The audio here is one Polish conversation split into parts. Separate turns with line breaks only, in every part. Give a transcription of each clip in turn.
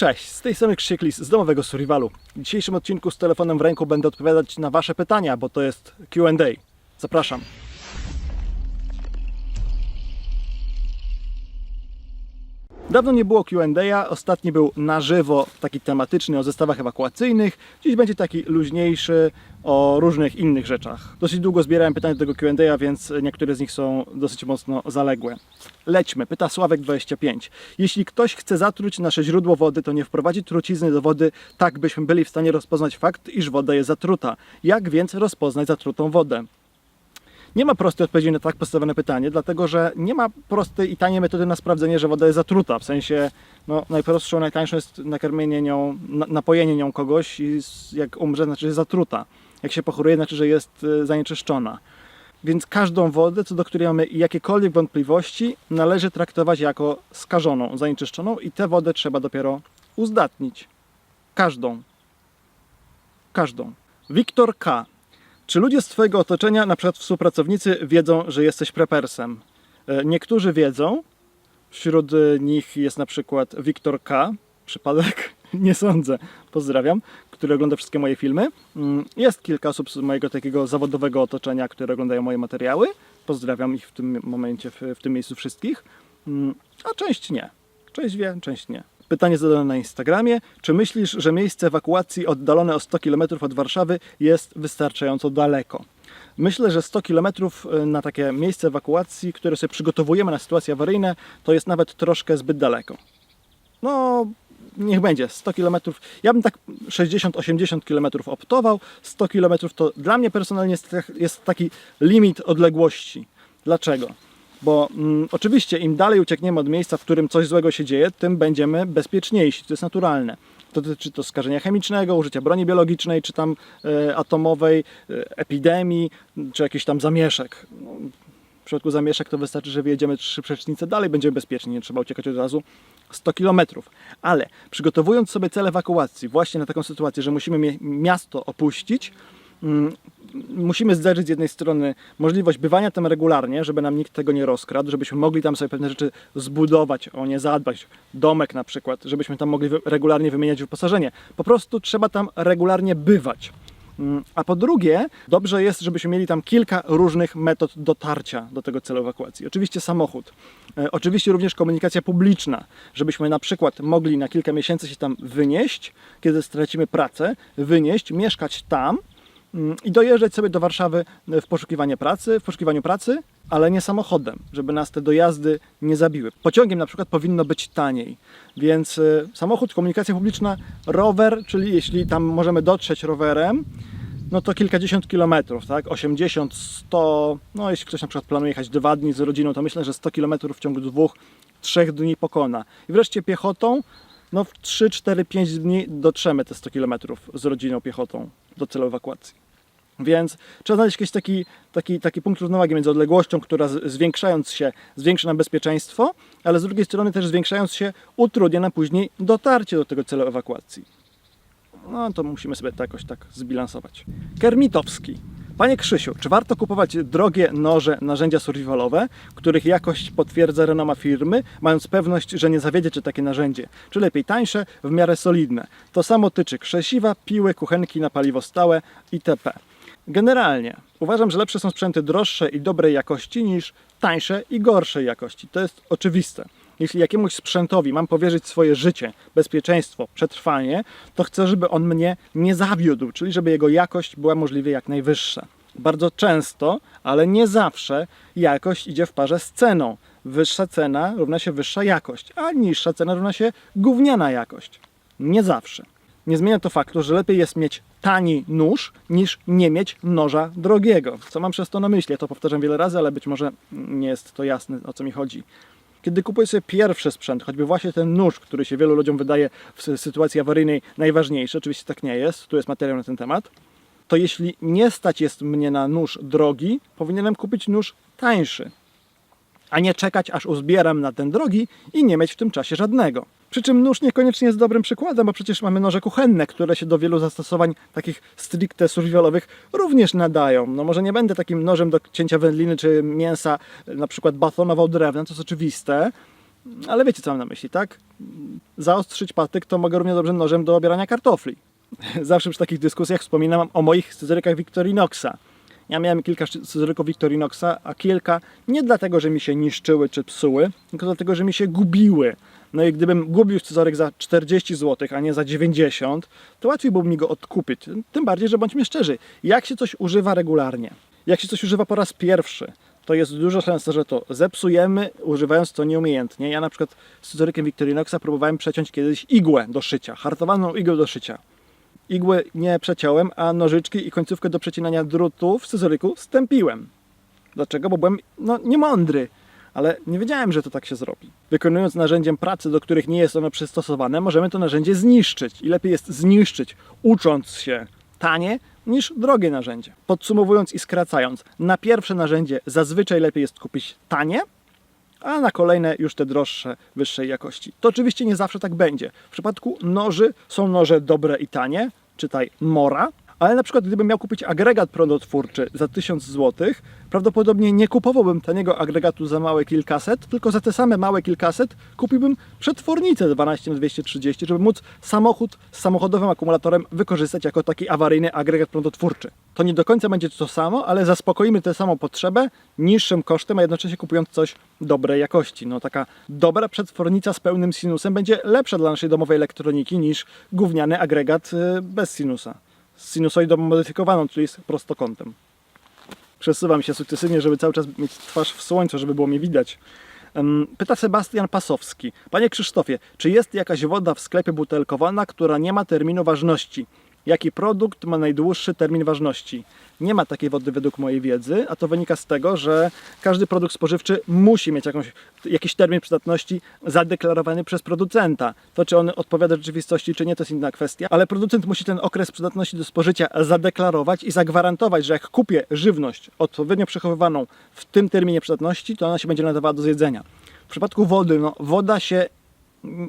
Cześć, z tej strony Krzysiek z domowego Survivalu. W dzisiejszym odcinku z telefonem w ręku będę odpowiadać na Wasze pytania, bo to jest Q&A. Zapraszam. Dawno nie było Q&A, ostatni był na żywo, taki tematyczny o zestawach ewakuacyjnych. Dziś będzie taki luźniejszy o różnych innych rzeczach. Dosyć długo zbierałem pytania do tego Q&A, więc niektóre z nich są dosyć mocno zaległe. Lećmy, pyta Sławek25. Jeśli ktoś chce zatruć nasze źródło wody, to nie wprowadzi trucizny do wody, tak byśmy byli w stanie rozpoznać fakt, iż woda jest zatruta. Jak więc rozpoznać zatrutą wodę? Nie ma prostej odpowiedzi na tak postawione pytanie, dlatego że nie ma prostej i taniej metody na sprawdzenie, że woda jest zatruta. W sensie no, najprostszą, najtańszą jest nakarmienie nią, na, napojenie nią kogoś i jak umrze, znaczy, że jest zatruta. Jak się pochoruje, znaczy, że jest y, zanieczyszczona. Więc każdą wodę, co do której mamy jakiekolwiek wątpliwości, należy traktować jako skażoną, zanieczyszczoną i tę wodę trzeba dopiero uzdatnić. Każdą. Każdą. Wiktor K. Czy ludzie z Twojego otoczenia, na przykład współpracownicy, wiedzą, że jesteś prepersem? E, Niektórzy wiedzą. Wśród nich jest na przykład Wiktor K. Przypadek? Nie sądzę. Pozdrawiam. Który ogląda wszystkie moje filmy. Mm, Jest kilka osób z mojego takiego zawodowego otoczenia, które oglądają moje materiały. Pozdrawiam ich w tym momencie, w, w tym miejscu wszystkich. Mm, A część nie. Część wie, część nie. Pytanie zadane na Instagramie. Czy myślisz, że miejsce ewakuacji oddalone o 100 km od Warszawy jest wystarczająco daleko? Myślę, że 100 km na takie miejsce ewakuacji, które sobie przygotowujemy na sytuacje awaryjne, to jest nawet troszkę zbyt daleko. No, niech będzie 100 km. Ja bym tak 60-80 km optował. 100 km to dla mnie personalnie jest, tak- taki limit odległości. Dlaczego? Bo mm, oczywiście im dalej uciekniemy od miejsca, w którym coś złego się dzieje, tym będziemy bezpieczniejsi. To jest naturalne. To dotyczy to skażenia chemicznego, użycia broni biologicznej, czy tam e, atomowej, e, epidemii, czy jakichś tam zamieszek. No, w przypadku zamieszek to wystarczy, że wyjedziemy trzy przecznice dalej, będziemy bezpieczni, nie trzeba uciekać od razu 100 km. Ale przygotowując sobie cel ewakuacji właśnie na taką sytuację, że musimy miasto opuścić, mm, musimy zderzyć z jednej strony możliwość bywania tam regularnie, żeby nam nikt tego nie rozkradł, żebyśmy mogli tam sobie pewne rzeczy zbudować, o nie zadbać, domek na przykład, żebyśmy tam mogli regularnie wymieniać wyposażenie. Po prostu trzeba tam regularnie bywać. Mm, A po drugie, dobrze jest, żebyśmy mieli tam kilka różnych metod dotarcia do tego celu ewakuacji. Oczywiście samochód, e, oczywiście również komunikacja publiczna, żebyśmy na przykład mogli na kilka miesięcy się tam wynieść, kiedy stracimy pracę, wynieść, mieszkać tam i dojeżdżać sobie do Warszawy w poszukiwanie pracy, w poszukiwaniu pracy, ale nie samochodem, żeby nas te dojazdy nie zabiły. Pociągiem na przykład powinno być taniej, więc y, samochód, komunikacja publiczna, rower, czyli jeśli tam możemy dotrzeć rowerem, no to kilkadziesiąt kilometrów, tak? 80, 100, no jeśli ktoś na przykład planuje jechać dwa dni z rodziną, to myślę, że 100 kilometrów w ciągu dwóch, trzech dni pokona. I wreszcie piechotą, no w 3, 4, 5 dni dotrzemy te 100 kilometrów z rodziną piechotą do celu ewakuacji. Więc trzeba znaleźć jakiś taki, taki, taki punkt równowagi między odległością, która zwiększając się zwiększa nam bezpieczeństwo, ale z drugiej strony też zwiększając się utrudnia nam później dotarcie do tego celu ewakuacji. No to musimy sobie to jakoś tak zbilansować. Kermitowski. Panie Krzysiu, czy warto kupować drogie noże, narzędzia survivalowe, których jakość potwierdza renoma firmy, mając pewność, że nie zawiedziecie takie narzędzie? Czy lepiej tańsze, w miarę solidne? To samo tyczy krzesiwa, piły, kuchenki na paliwo stałe itp. Generalnie uważam, że lepsze są sprzęty droższe i dobrej jakości niż tańsze i gorszej jakości. To jest oczywiste. Jeśli jakiemuś sprzętowi mam powierzyć swoje życie, bezpieczeństwo, przetrwanie, to chcę, żeby on mnie nie zawiódł, czyli żeby jego jakość była możliwie jak najwyższa. Bardzo często, ale nie zawsze, jakość idzie w parze z ceną. Wyższa cena równa się wyższa jakość, a niższa cena równa się gówniana jakość. Nie zawsze. Nie zmienia to faktu, że lepiej jest mieć tani nóż niż nie mieć noża drogiego. Co mam przez to na myśli? Ja to powtarzam wiele razy, ale być może nie jest to jasne o co mi chodzi. Kiedy kupuję sobie pierwszy sprzęt, choćby właśnie ten nóż, który się wielu ludziom wydaje w sy- sytuacji awaryjnej najważniejszy, oczywiście tak nie jest, tu jest materiał na ten temat, to jeśli nie stać jest mnie na nóż drogi, powinienem kupić nóż tańszy a nie czekać aż uzbieram na ten drogi i nie mieć w tym czasie żadnego. Przy czym nóż niekoniecznie jest dobrym przykładem, bo przecież mamy noże kuchenne, które się do wielu zastosowań takich stricte survivalowych również nadają. No może nie będę takim nożem do cięcia wędliny czy mięsa, na przykład batonował drewnem, to jest oczywiste, Ale wiecie co mam na myśli, tak? Zaostrzyć patyk to mogę równie dobrze nożem do obierania kartofli. Zawsze przy takich dyskusjach wspominam o moich scyzorykach Victorinoxa. Ja miałem kilka scyzoryków Victorinoxa, a kilka nie dlatego, że mi się niszczyły czy psuły, tylko dlatego, że mi się gubiły. No i gdybym gubił scyzoryk za 40 zł, a nie za 90, to łatwiej byłoby mi go odkupić. Tym bardziej, że bądźmy szczerzy, jak się coś używa regularnie, jak się coś używa po raz pierwszy, to jest duża szansa, że to zepsujemy, używając to nieumiejętnie. Ja na przykład z scyzorykiem Victorinoxa próbowałem przeciąć kiedyś igłę do szycia, hartowaną igłę do szycia. Igły nie przeciąłem, a nożyczki i końcówkę do przecinania drutu w scyzoryku stępiłem. Dlaczego? Bo byłem no, niemądry, ale nie wiedziałem, że to tak się zrobi. Wykonując narzędziem pracy, do których nie jest ono przystosowane, możemy to narzędzie zniszczyć. I lepiej jest zniszczyć, ucząc się tanie, niż drogie narzędzie. Podsumowując i skracając, na pierwsze narzędzie zazwyczaj lepiej jest kupić tanie, a na kolejne już te droższe, wyższej jakości. To oczywiście nie zawsze tak będzie. W przypadku noży są noże dobre i tanie, czytaj Mora, ale na przykład gdybym miał kupić agregat prądotwórczy za 1000 zł, prawdopodobnie nie kupowałbym taniego agregatu za małe kilkaset, tylko za te same małe kilkaset kupiłbym przetwornicę 12 na 230, żeby móc samochód z samochodowym akumulatorem wykorzystać jako taki awaryjny agregat prądotwórczy. To nie do końca będzie to samo, ale zaspokoimy tę samą potrzebę niższym kosztem, a jednocześnie kupując coś dobrej jakości. No taka dobra przetwornica z pełnym sinusem będzie lepsza dla naszej domowej elektroniki niż gówniany agregat y, bez sinusa. Z sinusoidą modyfikowaną, czyli z prostokątem. Przesuwam się sukcesywnie, żeby cały czas mieć twarz w słońcu, żeby było mnie widać. Pyta Sebastian Pasowski. Panie Krzysztofie, czy jest jakaś woda w sklepie butelkowana, która nie ma terminu ważności? Jaki produkt ma najdłuższy termin ważności? Nie ma takiej wody według mojej wiedzy, a to wynika z tego, że każdy produkt spożywczy musi mieć jakąś, jakiś termin przydatności zadeklarowany przez producenta. To, czy on odpowiada rzeczywistości, czy nie, to jest inna kwestia, ale producent musi ten okres przydatności do spożycia zadeklarować i zagwarantować, że jak kupię żywność odpowiednio przechowywaną w tym terminie przydatności, to ona się będzie nadawała do zjedzenia. W przypadku wody, no, woda się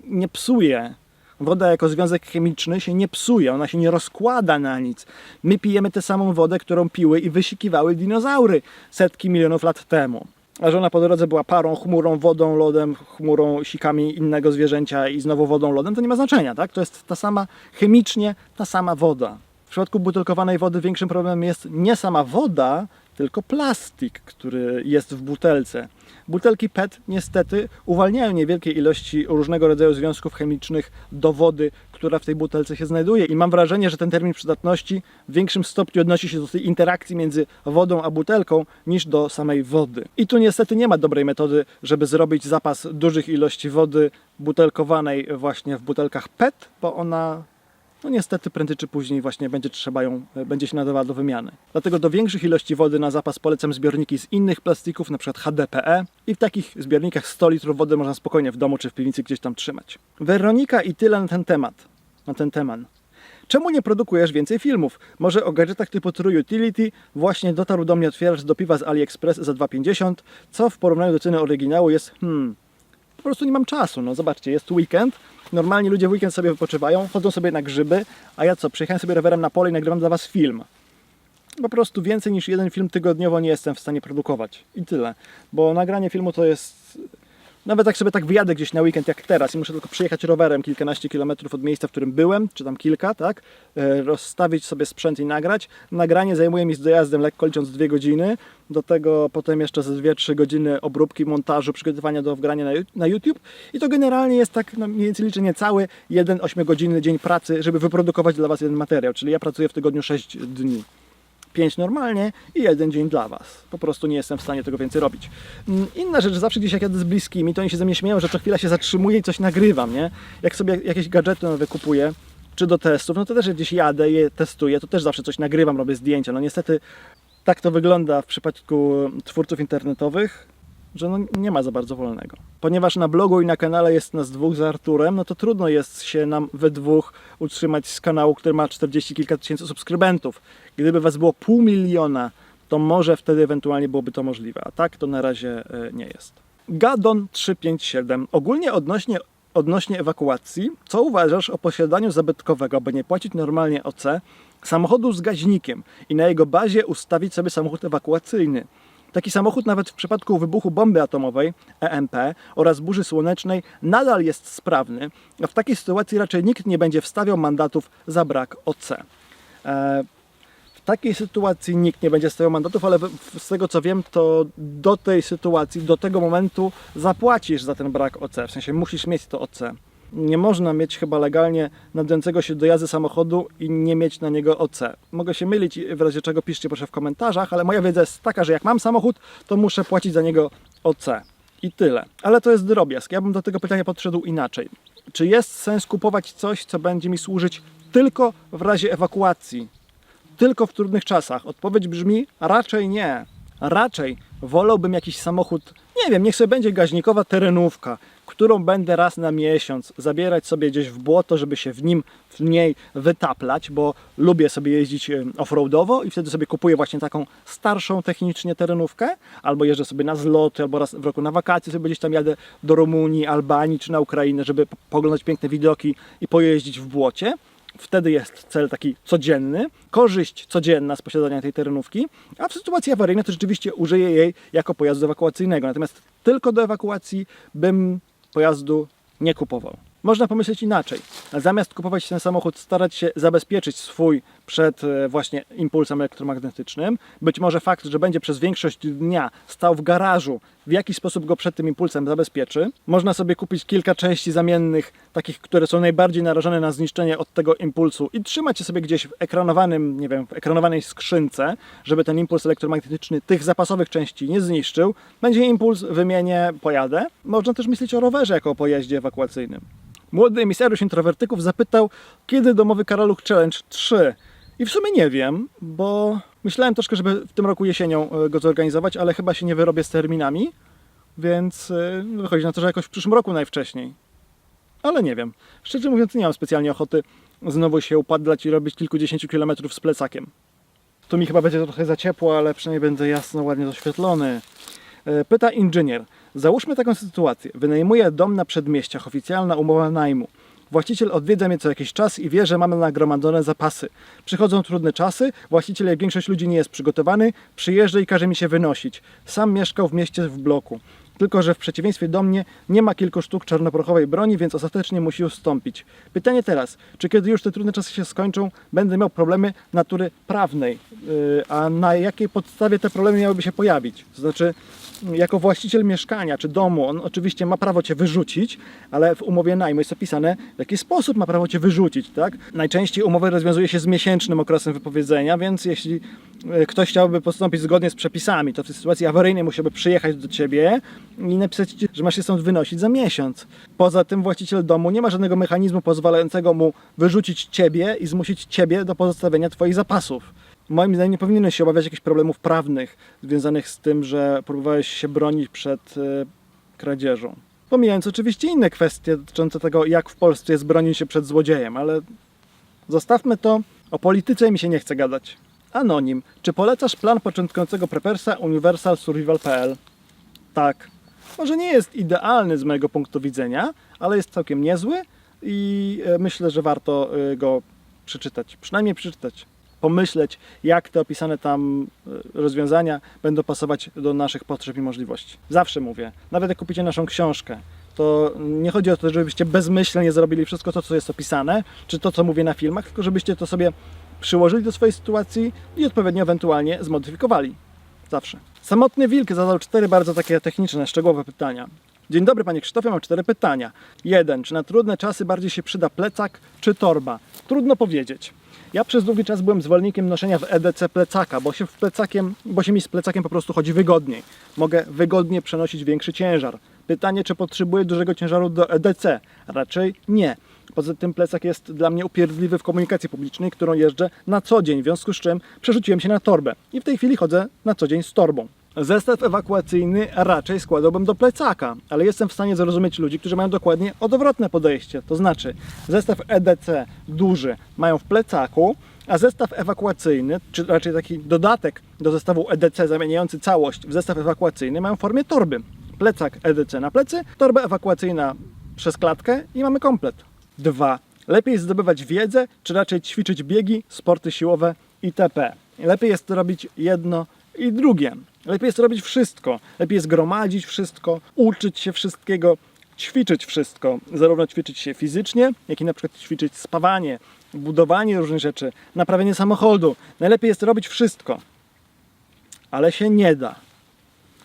nie psuje. Woda jako związek chemiczny się nie psuje, ona się nie rozkłada na nic. My pijemy tę samą wodę, którą piły i wysikiwały dinozaury setki milionów lat temu. A że ona po drodze była parą, chmurą, wodą, lodem, chmurą, sikami innego zwierzęcia i znowu wodą, lodem, to nie ma znaczenia, tak? To jest ta sama, chemicznie ta sama woda. W przypadku butelkowanej wody większym problemem jest nie sama woda, tylko plastik, który jest w butelce. Butelki PET niestety uwalniają niewielkie ilości różnego rodzaju związków chemicznych do wody, która w tej butelce się znajduje. I mam wrażenie, że ten termin przydatności w większym stopniu odnosi się do tej interakcji między wodą a butelką niż do samej wody. I tu niestety nie ma dobrej metody, żeby zrobić zapas dużych ilości wody butelkowanej właśnie w butelkach PET, bo ona no niestety prędzej czy później właśnie będzie trzeba ją, będzie się nadawała do wymiany. Dlatego do większych ilości wody na zapas polecam zbiorniki z innych plastików, np. HDPE i w takich zbiornikach 100 litrów wody można spokojnie w domu czy w piwnicy gdzieś tam trzymać. Weronika i tyle na ten temat. Na ten temat. Czemu nie produkujesz więcej filmów? Może o gadżetach typu True Utility właśnie dotarł do mnie otwieracz do piwa z AliExpress za 2,50, co w porównaniu do ceny oryginału jest hmm, po prostu nie mam czasu. No zobaczcie, jest weekend. Normalnie ludzie w weekend sobie wypoczywają, chodzą sobie na grzyby, a ja co, przyjechałem sobie rowerem na pole i nagrywam dla Was film. Po prostu więcej niż jeden film tygodniowo nie jestem w stanie produkować. I tyle. Bo nagranie filmu to jest... Nawet jak sobie tak wyjadę gdzieś na weekend jak teraz i muszę tylko przyjechać rowerem kilkanaście kilometrów od miejsca, w którym byłem, czy tam kilka, tak? E, Rozstawić sobie sprzęt i nagrać. Nagranie zajmuje mi z dojazdem lekko licząc dwie godziny. Do tego potem jeszcze ze 2-3 godziny obróbki, montażu, przygotowania do wgrania na, YouTube. I to generalnie jest tak no, mniej więcej liczenie cały jeden 8-godzinny dzień pracy, żeby wyprodukować dla Was jeden materiał. Czyli ja pracuję w tygodniu 6 dni. 5 normalnie i jeden dzień dla Was. Po prostu nie jestem w stanie tego więcej robić. Mm, Inna rzecz, zawsze gdzieś jak jadę z bliskimi, to oni się ze mnie śmieją, że co chwila się zatrzymuję i coś nagrywam, nie? Jak sobie jakieś gadżety nowe kupuję, czy do testów, no to też gdzieś jadę, je testuję, to też zawsze coś nagrywam, robię zdjęcia. No niestety tak to wygląda w przypadku twórców internetowych, że no nie ma za bardzo wolnego. Ponieważ na blogu i na kanale jest nas dwóch z Arturem, no to trudno jest się nam we dwóch utrzymać z kanału, który ma 40 kilka tysięcy subskrybentów. Gdyby was było pół miliona, to może wtedy ewentualnie byłoby to możliwe, a tak to na razie e, nie jest. Gadon 357. Ogólnie odnośnie, odnośnie ewakuacji, co uważasz o posiadaniu zabytkowego, aby nie płacić normalnie OC, samochodu z gaźnikiem i na jego bazie ustawić sobie samochód ewakuacyjny? Taki samochód nawet w przypadku wybuchu bomby atomowej EMP oraz burzy słonecznej nadal jest sprawny, w takiej sytuacji raczej nikt nie będzie wstawiał mandatów za brak OC. E, w takiej sytuacji nikt nie będzie stawiał mandatów, ale z tego co wiem, to do tej sytuacji, do tego momentu zapłacisz za ten brak OC. W sensie musisz mieć to OC. Nie można mieć chyba legalnie nadającego się do jazdy samochodu i nie mieć na niego OC. Mogę się mylić w razie czego piszcie proszę w komentarzach, ale moja wiedza jest taka, że jak mam samochód, to muszę płacić za niego OC. I tyle. Ale to jest drobiazg. Ja bym do tego pytania podszedł inaczej. Czy jest sens kupować coś, co będzie mi służyć tylko w razie ewakuacji? tylko w trudnych czasach? Odpowiedź brzmi raczej nie. Raczej wolałbym jakiś samochód, nie wiem, niech sobie będzie gaźnikowa terenówka, którą będę raz na miesiąc zabierać sobie gdzieś w błoto, żeby się w nim, w niej wytaplać, bo lubię sobie jeździć offroadowo i wtedy sobie kupuję właśnie taką starszą technicznie terenówkę, albo jeżdżę sobie na zloty, albo raz w roku na wakacje sobie gdzieś tam jadę do Rumunii, Albanii czy na Ukrainę, żeby po- poglądać piękne widoki i pojeździć w błocie. Wtedy jest cel taki codzienny, korzyść codzienna z posiadania tej terenówki, a w sytuacji awaryjnej to rzeczywiście użyję jej jako pojazdu ewakuacyjnego. Natomiast tylko do ewakuacji bym pojazdu nie kupował. Można pomyśleć inaczej. Zamiast kupować ten samochód, starać się zabezpieczyć swój przed e, właśnie impulsem elektromagnetycznym. Być może fakt, że będzie przez większość dnia stał w garażu, w jaki sposób go przed tym impulsem zabezpieczy. Można sobie kupić kilka części zamiennych, takich, które są najbardziej narażone na zniszczenie od tego impulsu i trzymać je sobie gdzieś w ekranowanym, nie wiem, w ekranowanej skrzynce, żeby ten impuls elektromagnetyczny tych zapasowych części nie zniszczył. Będzie impuls, wymienię, pojadę. Można też myśleć o rowerze jako o pojeździe ewakuacyjnym. Młody emisariusz introwertyków zapytał, kiedy domowy Karaluch Challenge 3. I w sumie nie wiem, bo myślałem troszkę, żeby w tym roku jesienią e, go zorganizować, ale chyba się nie wyrobię z terminami, więc e, wychodzi na to, że jakoś w przyszłym roku najwcześniej. Ale nie wiem. Szczerze mówiąc, nie mam specjalnie ochoty znowu się upadlać i robić kilkudziesięciu kilometrów z plecakiem. Tu mi chyba będzie trochę za ciepło, ale przynajmniej będę jasno, ładnie doświetlony. E, Pyta inżynier. Załóżmy taką sytuację. Wynajmuję dom na przedmieściach, oficjalna umowa najmu. Właściciel odwiedza mnie co jakiś czas i wie, że mamy nagromadzone zapasy. Przychodzą trudne czasy, właściciel, jak większość ludzi, nie jest przygotowany, przyjeżdża i każe mi się wynosić. Sam mieszkał w mieście w bloku. Tylko, że w przeciwieństwie do mnie nie ma kilku sztuk czarnoprochowej broni, więc ostatecznie musi ustąpić. Pytanie teraz, czy kiedy już te trudne czasy się skończą, będę miał problemy natury prawnej? Yy, a na jakiej podstawie te problemy miałyby się pojawić? To znaczy, jako właściciel mieszkania czy domu, on oczywiście ma prawo cię wyrzucić, ale w umowie najmu jest opisane, w jaki sposób ma prawo cię wyrzucić, tak? Najczęściej umowę rozwiązuje się z miesięcznym okresem wypowiedzenia, więc jeśli e, ktoś chciałby postąpić zgodnie z przepisami, to w tej sytuacji awaryjnej musiałby przyjechać do ciebie i napisać że masz się stąd wynosić za miesiąc. Poza tym właściciel domu nie ma żadnego mechanizmu pozwalającego mu wyrzucić ciebie i zmusić ciebie do pozostawienia twoich zapasów moim zdaniem nie powinieneś się obawiać jakichś problemów prawnych związanych z tym, że próbowałeś się bronić przed e, kradzieżą. Pomijając oczywiście inne kwestie dotyczące tego, jak w Polsce jest bronić się przed złodziejem, ale zostawmy to. O polityce mi się nie chce gadać. Anonim. Czy polecasz plan początkującego prepersa Universal Survival.pl? Tak. Może nie jest idealny z mojego punktu widzenia, ale jest całkiem niezły i e, myślę, że warto e, go przeczytać. Przynajmniej przeczytać. Pomyśleć, jak te opisane tam e, rozwiązania będą pasować do naszych potrzeb i możliwości. Zawsze mówię, nawet jak kupicie naszą książkę, to nie chodzi o to, żebyście bezmyślnie zrobili wszystko to, co jest opisane, czy to, co mówię na filmach, tylko żebyście to sobie przyłożyli do swojej sytuacji i odpowiednio ewentualnie zmodyfikowali. Zawsze. Samotny Wilk zadał cztery bardzo takie techniczne, szczegółowe pytania. Dzień dobry Panie Krzysztofie, mam cztery pytania. Jeden, czy na trudne czasy bardziej się przyda plecak czy torba? Trudno powiedzieć. Ja przez długi czas byłem zwolennikiem noszenia w EDC plecaka, bo się, w plecakiem, bo się mi z plecakiem po prostu chodzi wygodniej. Mogę wygodnie przenosić większy ciężar. Pytanie, czy potrzebuję dużego ciężaru do EDC? Raczej nie. Poza tym plecak jest dla mnie upierdliwy w komunikacji publicznej, którą jeżdżę na co dzień, w związku z czym przerzuciłem się na torbę i w tej chwili chodzę na co dzień z torbą. Zestaw ewakuacyjny raczej składałbym do plecaka, ale jestem w stanie zrozumieć ludzi, którzy mają dokładnie odwrotne podejście. To znaczy, zestaw EDC duży mają w plecaku, a zestaw ewakuacyjny, czy raczej taki dodatek do zestawu EDC zamieniający całość w zestaw ewakuacyjny, mają w formie torby. Plecak EDC na plecy, torba ewakuacyjna przez klatkę i mamy komplet. 2. Lepiej zdobywać wiedzę, czy raczej ćwiczyć biegi, sporty siłowe itp. Lepiej jest robić jedno I drugie, lepiej jest robić wszystko. Lepiej jest gromadzić wszystko, uczyć się wszystkiego, ćwiczyć wszystko. Zarówno ćwiczyć się fizycznie, jak i na przykład ćwiczyć spawanie, budowanie różnych rzeczy, naprawienie samochodu. Najlepiej jest robić wszystko. Ale się nie da.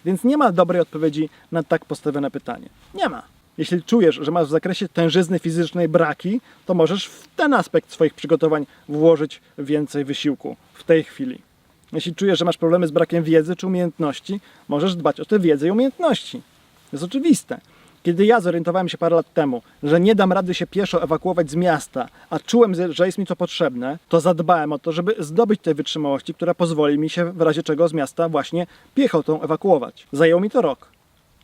Więc nie ma dobrej odpowiedzi na tak postawione pytanie. Nie ma. Jeśli czujesz, że masz w zakresie tężyzny fizycznej braki, to możesz w ten aspekt swoich przygotowań włożyć więcej wysiłku w tej chwili. Jeśli czujesz, że masz problemy z brakiem wiedzy czy umiejętności, możesz dbać o tę wiedzę i umiejętności. To jest oczywiste. Kiedy ja zorientowałem się parę lat temu, że nie dam rady się pieszo ewakuować z miasta, a czułem, że jest mi to potrzebne, to zadbałem o to, żeby zdobyć tej wytrzymałości, która pozwoli mi się w razie czego z miasta właśnie piechotą ewakuować. Zajęło mi to rok,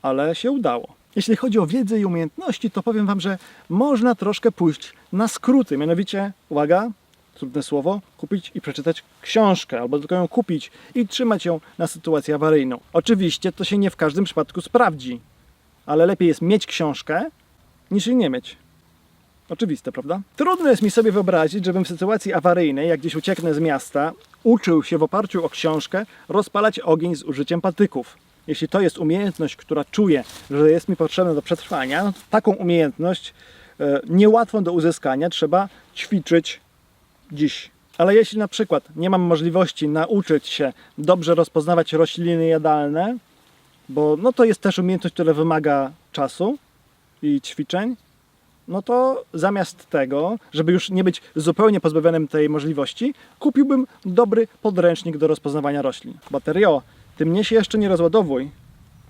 ale się udało. Jeśli chodzi o wiedzę i umiejętności, to powiem Wam, że można troszkę pójść na skróty. Mianowicie, uwaga, trudne słowo, kupić i przeczytać książkę, albo tylko ją kupić i trzymać ją na sytuację awaryjną. Oczywiście to się nie w każdym przypadku sprawdzi, ale lepiej jest mieć książkę niż jej nie mieć. Oczywiste, prawda? Trudno jest mi sobie wyobrazić, żebym w sytuacji awaryjnej, jak gdzieś ucieknę z miasta, uczył się w oparciu o książkę rozpalać ogień z użyciem patyków. Jeśli to jest umiejętność, która czuję, że jest mi potrzebna do przetrwania, no taką umiejętność e, niełatwą do uzyskania trzeba ćwiczyć dziś. Ale jeśli na przykład nie mam możliwości nauczyć się dobrze rozpoznawać rośliny jadalne, bo no to jest też umiejętność, która wymaga czasu i ćwiczeń, no to zamiast tego, żeby już nie być zupełnie pozbawionym tej możliwości, kupiłbym dobry podręcznik do rozpoznawania roślin. Baterio, ty mnie się jeszcze nie rozładowuj.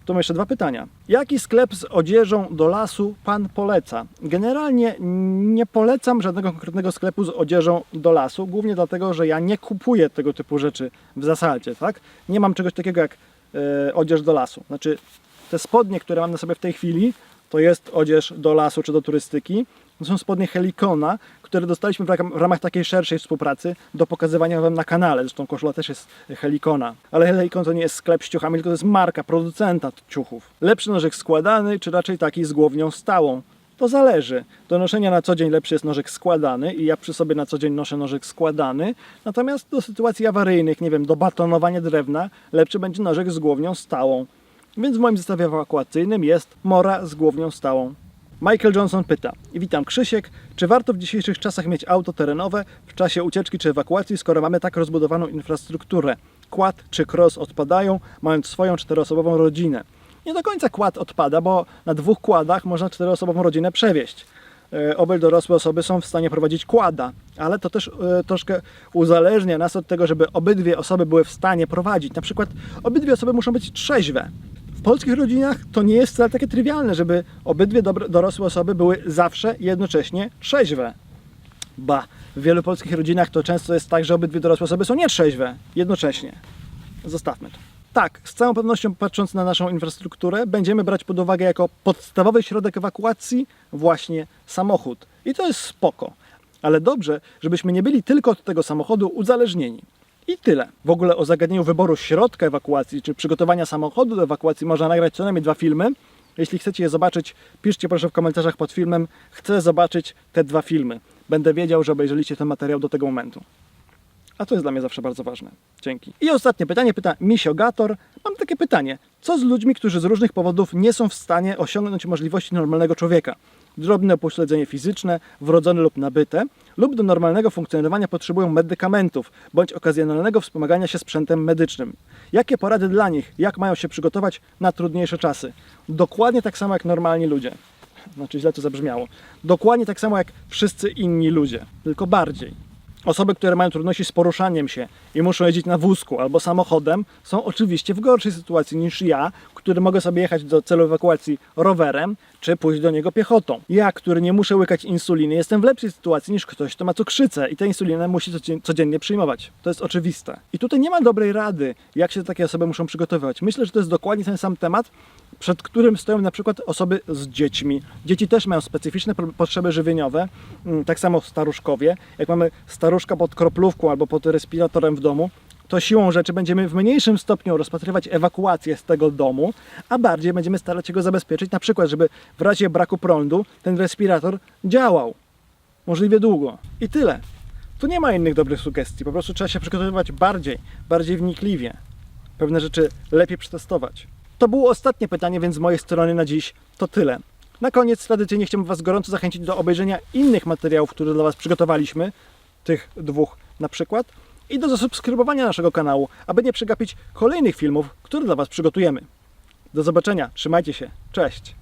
To mam jeszcze dwa pytania. Jaki sklep z odzieżą do lasu pan poleca? Generalnie nie polecam żadnego konkretnego sklepu z odzieżą do lasu, głównie dlatego, że ja nie kupuję tego typu rzeczy w zasadzie, tak? Nie mam czegoś takiego jak e, odzież do lasu. Znaczy, te spodnie, które mam na sobie w tej chwili, to jest odzież do lasu czy do turystyki. To są spodnie Helikona, które dostaliśmy w ram- w ramach takiej szerszej współpracy do pokazywania Wam na kanale. Zresztą koszula też jest Helikona. Ale Helikon to nie jest sklep z ciuchami, tylko to jest marka, producenta ciuchów. Lepszy nożek składany, czy raczej taki z głownią stałą? To zależy. Do noszenia na co dzień lepszy jest nożek składany i ja przy sobie na co dzień noszę nożek składany. Natomiast do sytuacji awaryjnych, nie wiem, do batonowania drewna, lepszy będzie nożek z głownią stałą. Więc w moim zestawie ewakuacyjnym jest mora z głownią stałą. Michael Johnson pyta: Witam Krzysiek, czy warto w dzisiejszych czasach mieć auto terenowe w czasie ucieczki czy ewakuacji, skoro mamy tak rozbudowaną infrastrukturę? Quad czy cross odpadają, mając swoją czteroosobową rodzinę. Nie do końca quad odpada, bo na dwóch kładach można czteroosobową rodzinę przewieźć. E, Obie dorosłe osoby są w stanie prowadzić kłada, ale to też e, troszkę uzależnia nas od tego, żeby obydwie osoby były w stanie prowadzić. Na przykład obydwie osoby muszą być trzeźwe. Polskich rodzinach to nie jest wcale takie trywialne, żeby obydwie dorosłe osoby były zawsze jednocześnie trzeźwe. Ba, w wielu polskich rodzinach to często jest tak, że obydwie dorosłe osoby są nietrzeźwe jednocześnie. Zostawmy to. Tak, z całą pewnością patrząc na naszą infrastrukturę, będziemy brać pod uwagę jako podstawowy środek ewakuacji właśnie samochód. I to jest spoko. Ale dobrze, żebyśmy nie byli tylko od tego samochodu uzależnieni. I tyle. W ogóle o zagadnieniu wyboru środka ewakuacji czy przygotowania samochodu do ewakuacji można nagrać co najmniej dwa filmy. Jeśli chcecie je zobaczyć, piszcie proszę w komentarzach pod filmem. Chcę zobaczyć te dwa filmy. Będę wiedział, że obejrzeliście ten materiał do tego momentu. A to jest dla mnie zawsze bardzo ważne. Dzięki. I ostatnie pytanie pyta Misiogator. Mam takie pytanie. Co z ludźmi, którzy z różnych powodów nie są w stanie osiągnąć możliwości normalnego człowieka? Drobne upośledzenie fizyczne, wrodzone lub nabyte, lub do normalnego funkcjonowania potrzebują medykamentów bądź okazjonalnego wspomagania się sprzętem medycznym. Jakie porady dla nich? Jak mają się przygotować na trudniejsze czasy? Dokładnie tak samo jak normalni ludzie. Znaczy źle to zabrzmiało. Dokładnie tak samo jak wszyscy inni ludzie, tylko bardziej. Osoby, które mają trudności z poruszaniem się i muszą jeździć na wózku albo samochodem, są oczywiście w gorszej sytuacji niż ja, który mogę sobie jechać do celu ewakuacji rowerem, czy pójść do niego piechotą. Ja, który nie muszę łykać insuliny, jestem w lepszej sytuacji niż ktoś, kto ma cukrzycę i tę insulinę musi codzien- codziennie przyjmować. To jest oczywiste. I tutaj nie ma dobrej rady, jak się takie osoby muszą przygotowywać. Myślę, że to jest dokładnie ten sam temat, przed którym stoją na przykład osoby z dziećmi. Dzieci też mają specyficzne potrzeby żywieniowe, mm, tak samo staruszkowie. Jak mamy staruszka pod kroplówką albo pod respiratorem w domu, to siłą rzeczy będziemy w mniejszym stopniu rozpatrywać ewakuację z tego domu, a bardziej będziemy starać się go zabezpieczyć, na przykład, żeby w razie braku prądu ten respirator działał możliwie długo. I tyle. Tu nie ma innych dobrych sugestii, po prostu trzeba się przygotowywać bardziej, bardziej wnikliwie. pewne rzeczy lepiej przetestować. To było ostatnie pytanie, więc z mojej strony na dziś to tyle. Na koniec tradycyjnie chciałbym Was gorąco zachęcić do obejrzenia innych materiałów, które dla Was przygotowaliśmy, tych dwóch na przykład, i do zasubskrybowania naszego kanału, aby nie przegapić kolejnych filmów, które dla Was przygotujemy. Do zobaczenia, trzymajcie się, cześć!